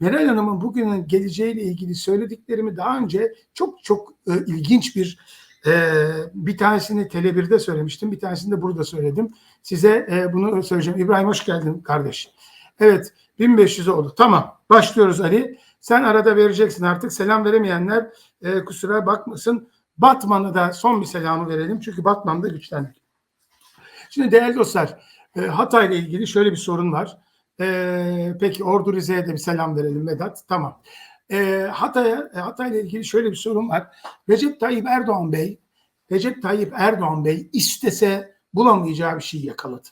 Meral Hanım'ın bugünün geleceğiyle ilgili söylediklerimi daha önce çok çok e, ilginç bir e, bir tanesini Tele1'de söylemiştim. Bir tanesini de burada söyledim. Size e, bunu söyleyeceğim. İbrahim hoş geldin kardeş. Evet 1500 oldu. Tamam başlıyoruz Ali. Sen arada vereceksin artık. Selam veremeyenler e, kusura bakmasın. Batman'a da son bir selamı verelim. Çünkü Batman'da güçlendik. Şimdi değerli dostlar e, Hatay ile ilgili şöyle bir sorun var. E, peki Ordu Rize'ye de bir selam verelim Vedat. Tamam. E, Hatay'a Hatay ile ilgili şöyle bir sorun var. Recep Tayyip Erdoğan Bey Recep Tayyip Erdoğan Bey istese bulamayacağı bir şey yakaladı.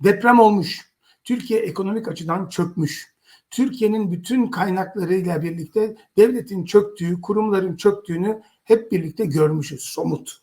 Deprem olmuş. Türkiye ekonomik açıdan çökmüş. Türkiye'nin bütün kaynaklarıyla birlikte devletin çöktüğü, kurumların çöktüğünü hep birlikte görmüşüz somut.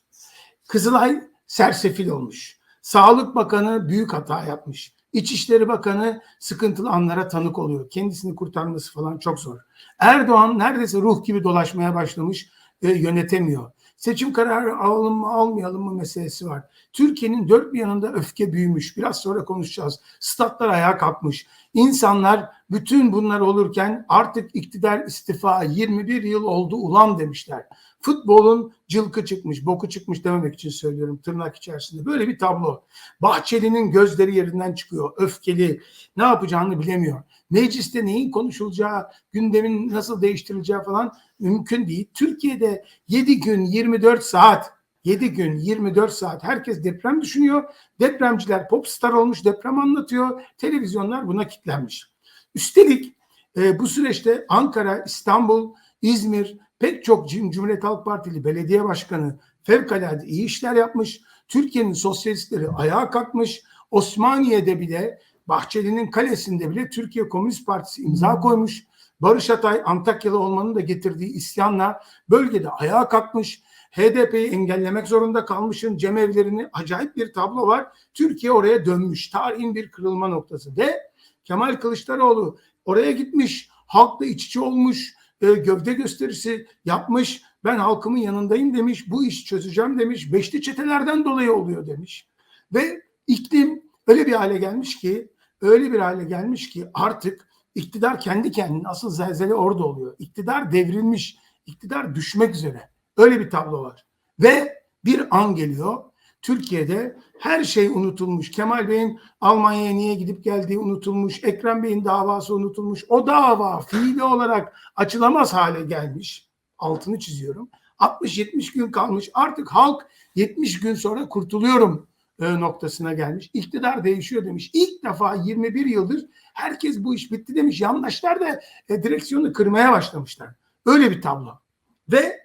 Kızılay sersefil olmuş. Sağlık Bakanı büyük hata yapmış. İçişleri Bakanı sıkıntılı anlara tanık oluyor. Kendisini kurtarması falan çok zor. Erdoğan neredeyse ruh gibi dolaşmaya başlamış, e, yönetemiyor. Seçim kararı alalım mı almayalım mı meselesi var. Türkiye'nin dört bir yanında öfke büyümüş. Biraz sonra konuşacağız. Statlar ayağa kalkmış. İnsanlar bütün bunlar olurken artık iktidar istifa 21 yıl oldu ulan demişler. Futbolun cılkı çıkmış, boku çıkmış dememek için söylüyorum tırnak içerisinde. Böyle bir tablo. Bahçeli'nin gözleri yerinden çıkıyor. Öfkeli. Ne yapacağını bilemiyor. Mecliste neyin konuşulacağı, gündemin nasıl değiştirileceği falan mümkün değil. Türkiye'de 7 gün 24 saat 7 gün 24 saat herkes deprem düşünüyor. Depremciler popstar olmuş deprem anlatıyor. Televizyonlar buna kilitlenmiş. Üstelik e, bu süreçte Ankara, İstanbul, İzmir pek çok Cumhuriyet Halk Partili belediye başkanı fevkalade iyi işler yapmış. Türkiye'nin sosyalistleri ayağa kalkmış. Osmaniye'de bile Bahçeli'nin kalesinde bile Türkiye Komünist Partisi imza koymuş. Barış Atay Antakyalı olmanın da getirdiği isyanla bölgede ayağa kalkmış. HDP'yi engellemek zorunda kalmışın cemevlerini acayip bir tablo var. Türkiye oraya dönmüş. Tarihin bir kırılma noktası. Ve Kemal Kılıçdaroğlu oraya gitmiş. Halkla iç içe olmuş. E, gövde gösterisi yapmış. Ben halkımın yanındayım demiş. Bu iş çözeceğim demiş. Beşli çetelerden dolayı oluyor demiş. Ve iklim öyle bir hale gelmiş ki öyle bir hale gelmiş ki artık iktidar kendi kendine asıl zelzele orada oluyor. İktidar devrilmiş. iktidar düşmek üzere. Öyle bir tablo var. Ve bir an geliyor. Türkiye'de her şey unutulmuş. Kemal Bey'in Almanya'ya niye gidip geldiği unutulmuş. Ekrem Bey'in davası unutulmuş. O dava fiili olarak açılamaz hale gelmiş. Altını çiziyorum. 60-70 gün kalmış. Artık halk 70 gün sonra kurtuluyorum e, noktasına gelmiş. İktidar değişiyor demiş. İlk defa 21 yıldır herkes bu iş bitti demiş. Yandaşlar da e, direksiyonu kırmaya başlamışlar. Öyle bir tablo. Ve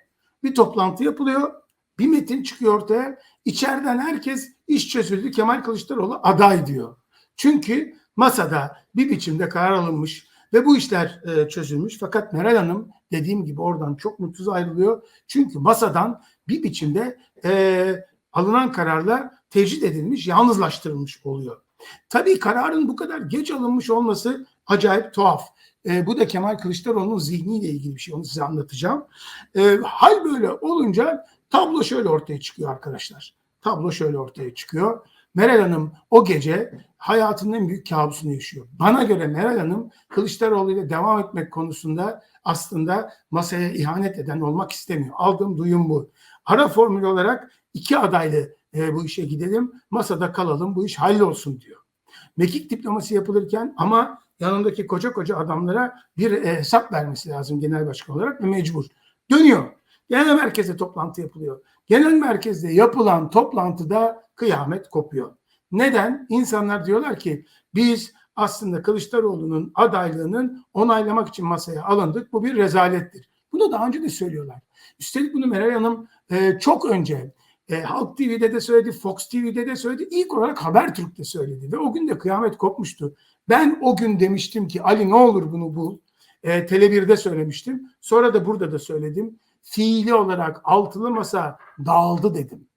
bir toplantı yapılıyor. Bir metin çıkıyor ortaya. İçeriden herkes iş çözüldü. Kemal Kılıçdaroğlu aday diyor. Çünkü masada bir biçimde karar alınmış ve bu işler e, çözülmüş. Fakat Meral Hanım dediğim gibi oradan çok mutsuz ayrılıyor. Çünkü masadan bir biçimde e, alınan kararlar tecrit edilmiş, yalnızlaştırılmış oluyor. Tabii kararın bu kadar geç alınmış olması acayip tuhaf. E, bu da Kemal Kılıçdaroğlu'nun zihniyle ilgili bir şey. Onu size anlatacağım. E, hal böyle olunca tablo şöyle ortaya çıkıyor arkadaşlar. Tablo şöyle ortaya çıkıyor. Meral Hanım o gece hayatının en büyük kabusunu yaşıyor. Bana göre Meral Hanım Kılıçdaroğlu ile devam etmek konusunda aslında masaya ihanet eden olmak istemiyor. Aldığım duyum bu. Ara formül olarak iki adaylı e, bu işe gidelim, masada kalalım, bu iş hallolsun diyor. Mekik diplomasi yapılırken ama yanındaki koca koca adamlara bir e, hesap vermesi lazım genel başkan olarak ve mecbur. Dönüyor. Genel merkezde toplantı yapılıyor. Genel merkezde yapılan toplantıda kıyamet kopuyor. Neden? İnsanlar diyorlar ki biz aslında Kılıçdaroğlu'nun adaylığının onaylamak için masaya alındık. Bu bir rezalettir. Bunu daha önce de söylüyorlar. Üstelik bunu Meral Hanım e, çok önce e, Halk TV'de de söyledi, Fox TV'de de söyledi. İlk olarak Habertürk'te söyledi ve o gün de kıyamet kopmuştu. Ben o gün demiştim ki Ali ne olur bunu bul. E, Tele1'de söylemiştim. Sonra da burada da söyledim. Fiili olarak altılı masa dağıldı dedim.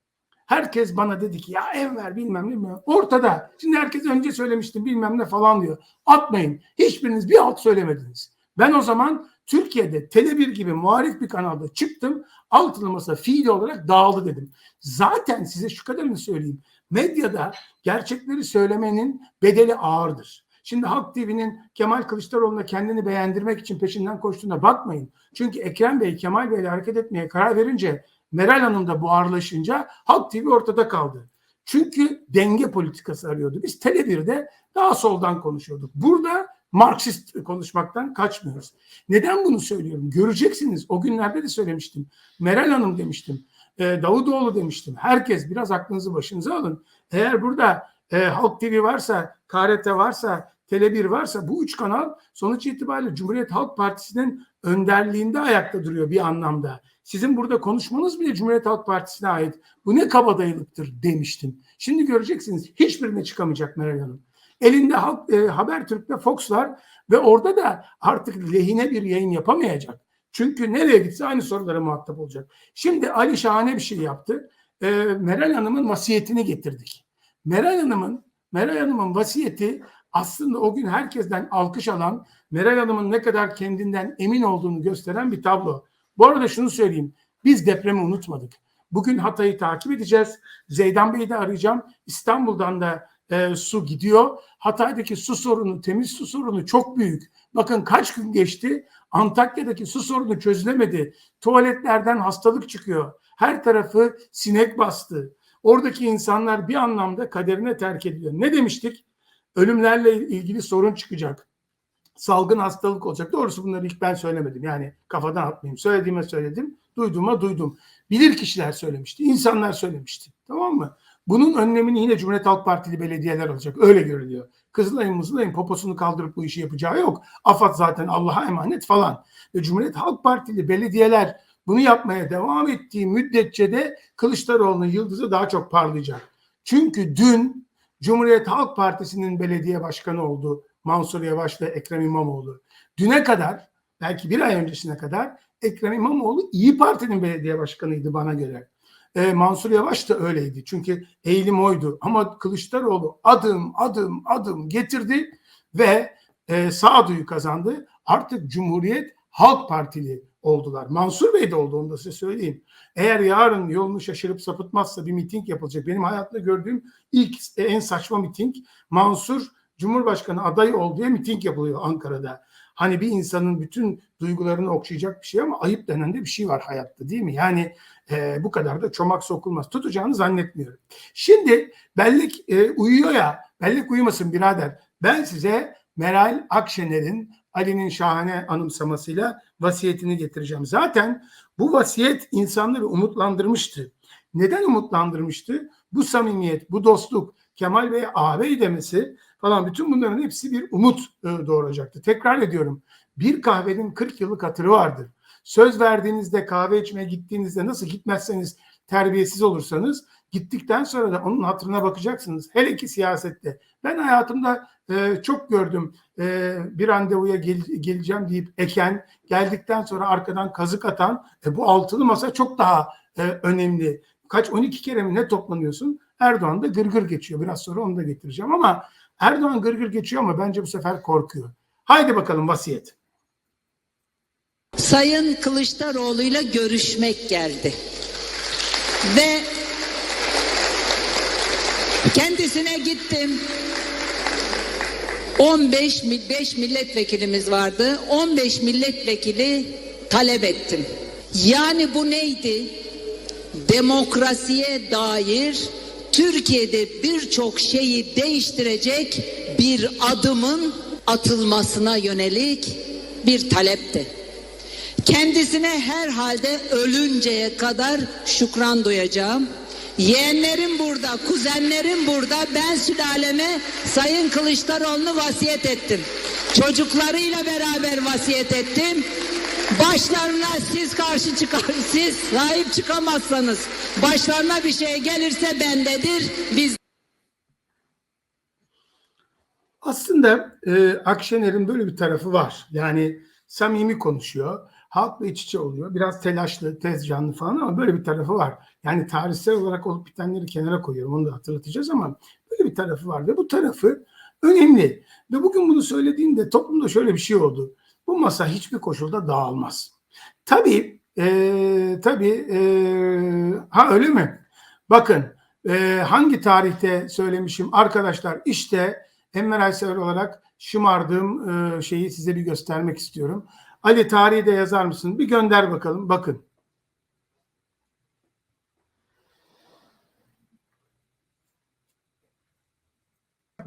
Herkes bana dedi ki ya Enver bilmem ne mi? Ortada. Şimdi herkes önce söylemiştim bilmem ne falan diyor. Atmayın. Hiçbiriniz bir alt söylemediniz. Ben o zaman Türkiye'de Tele1 gibi muharif bir kanalda çıktım. Altılı masa fiili olarak dağıldı dedim. Zaten size şu kadarını söyleyeyim. Medyada gerçekleri söylemenin bedeli ağırdır. Şimdi Halk TV'nin Kemal Kılıçdaroğlu'na kendini beğendirmek için peşinden koştuğuna bakmayın. Çünkü Ekrem Bey Kemal Bey'le hareket etmeye karar verince Meral Hanım da buharlaşınca Halk TV ortada kaldı. Çünkü denge politikası arıyordu. Biz Tele1'de daha soldan konuşuyorduk. Burada Marksist konuşmaktan kaçmıyoruz. Neden bunu söylüyorum? Göreceksiniz. O günlerde de söylemiştim. Meral Hanım demiştim. E, Davutoğlu demiştim. Herkes biraz aklınızı başınıza alın. Eğer burada e, Halk TV varsa, KRT varsa, Tele1 varsa bu üç kanal sonuç itibariyle Cumhuriyet Halk Partisi'nin önderliğinde ayakta duruyor bir anlamda. Sizin burada konuşmanız bile Cumhuriyet Halk Partisi'ne ait. Bu ne kabadayılıktır demiştim. Şimdi göreceksiniz hiçbirine çıkamayacak Meral Hanım. Elinde Halk, e, Habertürk ve Fox var ve orada da artık lehine bir yayın yapamayacak. Çünkü nereye gitse aynı sorulara muhatap olacak. Şimdi Ali şahane bir şey yaptı. E, Meral Hanım'ın vasiyetini getirdik. Meral Hanım'ın Meral Hanım'ın vasiyeti aslında o gün herkesten alkış alan, Meral Hanım'ın ne kadar kendinden emin olduğunu gösteren bir tablo. Bu arada şunu söyleyeyim. Biz depremi unutmadık. Bugün Hatay'ı takip edeceğiz. Zeydan Bey'i de arayacağım. İstanbul'dan da e, su gidiyor. Hatay'daki su sorunu, temiz su sorunu çok büyük. Bakın kaç gün geçti. Antakya'daki su sorunu çözülemedi. Tuvaletlerden hastalık çıkıyor. Her tarafı sinek bastı. Oradaki insanlar bir anlamda kaderine terk ediliyor. Ne demiştik? Ölümlerle ilgili sorun çıkacak. Salgın hastalık olacak. Doğrusu bunları ilk ben söylemedim. Yani kafadan atmayayım. Söylediğime söyledim. Duyduğuma duydum. Bilir kişiler söylemişti. insanlar söylemişti. Tamam mı? Bunun önlemini yine Cumhuriyet Halk Partili belediyeler alacak. Öyle görülüyor. Kızılay'ın Mızılay'ın poposunu kaldırıp bu işi yapacağı yok. AFAD zaten Allah'a emanet falan. Ve Cumhuriyet Halk Partili belediyeler bunu yapmaya devam ettiği müddetçe de Kılıçdaroğlu'nun yıldızı daha çok parlayacak. Çünkü dün Cumhuriyet Halk Partisi'nin belediye başkanı oldu Mansur Yavaş ve Ekrem İmamoğlu. Düne kadar belki bir ay öncesine kadar Ekrem İmamoğlu İyi Parti'nin belediye başkanıydı bana göre. Ee, Mansur Yavaş da öyleydi. Çünkü eğilim oydu. Ama Kılıçdaroğlu adım adım adım getirdi ve e, sağduyu kazandı. Artık Cumhuriyet Halk Partili oldular. Mansur Bey de oldu onu da size söyleyeyim. Eğer yarın yolunu şaşırıp sapıtmazsa bir miting yapılacak. Benim hayatımda gördüğüm ilk en saçma miting Mansur Cumhurbaşkanı adayı ol diye miting yapılıyor Ankara'da. Hani bir insanın bütün duygularını okşayacak bir şey ama ayıp denen de bir şey var hayatta değil mi? Yani e, bu kadar da çomak sokulmaz. Tutacağını zannetmiyorum. Şimdi bellek e, uyuyor ya, bellek uyumasın birader. Ben size Meral Akşener'in Ali'nin şahane anımsamasıyla vasiyetini getireceğim. Zaten bu vasiyet insanları umutlandırmıştı. Neden umutlandırmıştı? Bu samimiyet, bu dostluk, Kemal Bey ağabey demesi falan bütün bunların hepsi bir umut e, doğuracaktı. Tekrar ediyorum. Bir kahvenin 40 yıllık hatırı vardır. Söz verdiğinizde kahve içmeye gittiğinizde nasıl gitmezseniz terbiyesiz olursanız gittikten sonra da onun hatırına bakacaksınız. Hele ki siyasette. Ben hayatımda e, çok gördüm e, bir randevuya gel, geleceğim deyip eken geldikten sonra arkadan kazık atan e, bu altılı masa çok daha e, önemli. Kaç 12 kere mi ne toplanıyorsun? Erdoğan da gırgır geçiyor. Biraz sonra onu da getireceğim ama Erdoğan gırgır geçiyor ama bence bu sefer korkuyor. Haydi bakalım vasiyet. Sayın Kılıçdaroğlu'yla görüşmek geldi. Ve kendisine gittim. 15 5 milletvekilimiz vardı. 15 milletvekili talep ettim. Yani bu neydi? Demokrasiye dair Türkiye'de birçok şeyi değiştirecek bir adımın atılmasına yönelik bir talepti. Kendisine herhalde ölünceye kadar şükran duyacağım. Yeğenlerim burada, kuzenlerim burada. Ben sülaleme Sayın Kılıçdaroğlu'nu vasiyet ettim. Çocuklarıyla beraber vasiyet ettim. Başlarına siz karşı çıkar, siz sahip çıkamazsanız, başlarına bir şey gelirse bendedir. Biz Aslında e, Akşener'in böyle bir tarafı var. Yani samimi konuşuyor. Halkla iç içe oluyor. Biraz telaşlı, tez canlı falan ama böyle bir tarafı var. Yani tarihsel olarak olup bitenleri kenara koyuyorum. Onu da hatırlatacağız ama böyle bir tarafı var. Ve bu tarafı önemli. Ve bugün bunu söylediğimde toplumda şöyle bir şey oldu. Bu masa hiçbir koşulda dağılmaz. Tabii, e, tabii, e, ha öyle mi? Bakın, e, hangi tarihte söylemişim arkadaşlar işte Enver Aysever olarak şımardığım e, şeyi size bir göstermek istiyorum. Ali tarihi de yazar mısın? Bir gönder bakalım. Bakın.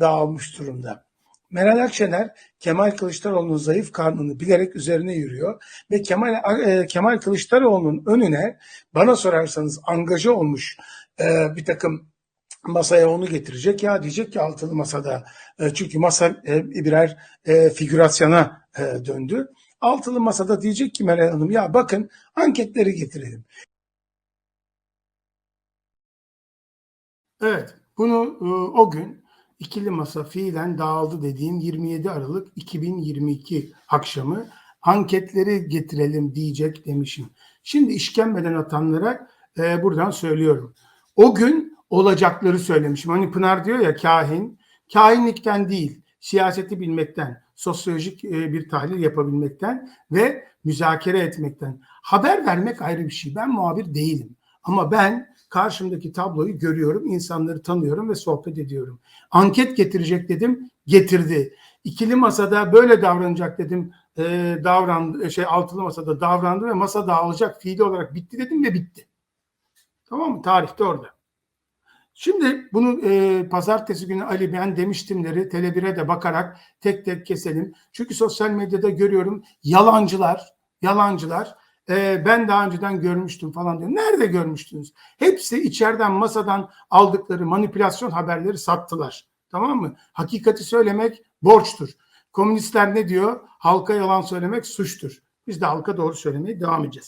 dağılmış durumda. Meral Akşener Kemal Kılıçdaroğlu'nun zayıf karnını bilerek üzerine yürüyor ve Kemal e, Kemal Kılıçdaroğlu'nun önüne bana sorarsanız angaja olmuş e, bir takım masaya onu getirecek ya diyecek ki altılı masada e, çünkü masa birer figürasyona döndü. Altılı masada diyecek ki Meral Hanım ya bakın anketleri getirelim. Evet bunu e, o gün ikili masa fiilen dağıldı dediğim 27 Aralık 2022 akşamı anketleri getirelim diyecek demişim. Şimdi işkembeden atanlara e, buradan söylüyorum. O gün olacakları söylemişim. Hani Pınar diyor ya kahin, kahinlikten değil, siyaseti bilmekten, sosyolojik e, bir tahlil yapabilmekten ve müzakere etmekten. Haber vermek ayrı bir şey. Ben muhabir değilim. Ama ben karşımdaki tabloyu görüyorum, insanları tanıyorum ve sohbet ediyorum. Anket getirecek dedim, getirdi. İkili masada böyle davranacak dedim, e, davrandı, şey altılı masada davrandı ve masa dağılacak fiili olarak bitti dedim ve bitti. Tamam mı? Tarihte orada. Şimdi bunu e, pazartesi günü Ali ben demiştimleri Tele1'e de bakarak tek tek keselim. Çünkü sosyal medyada görüyorum yalancılar, yalancılar e, ben daha önceden görmüştüm falan diyor. Nerede görmüştünüz? Hepsi içeriden masadan aldıkları manipülasyon haberleri sattılar. Tamam mı? Hakikati söylemek borçtur. Komünistler ne diyor? Halka yalan söylemek suçtur. Biz de halka doğru söylemeye devam edeceğiz.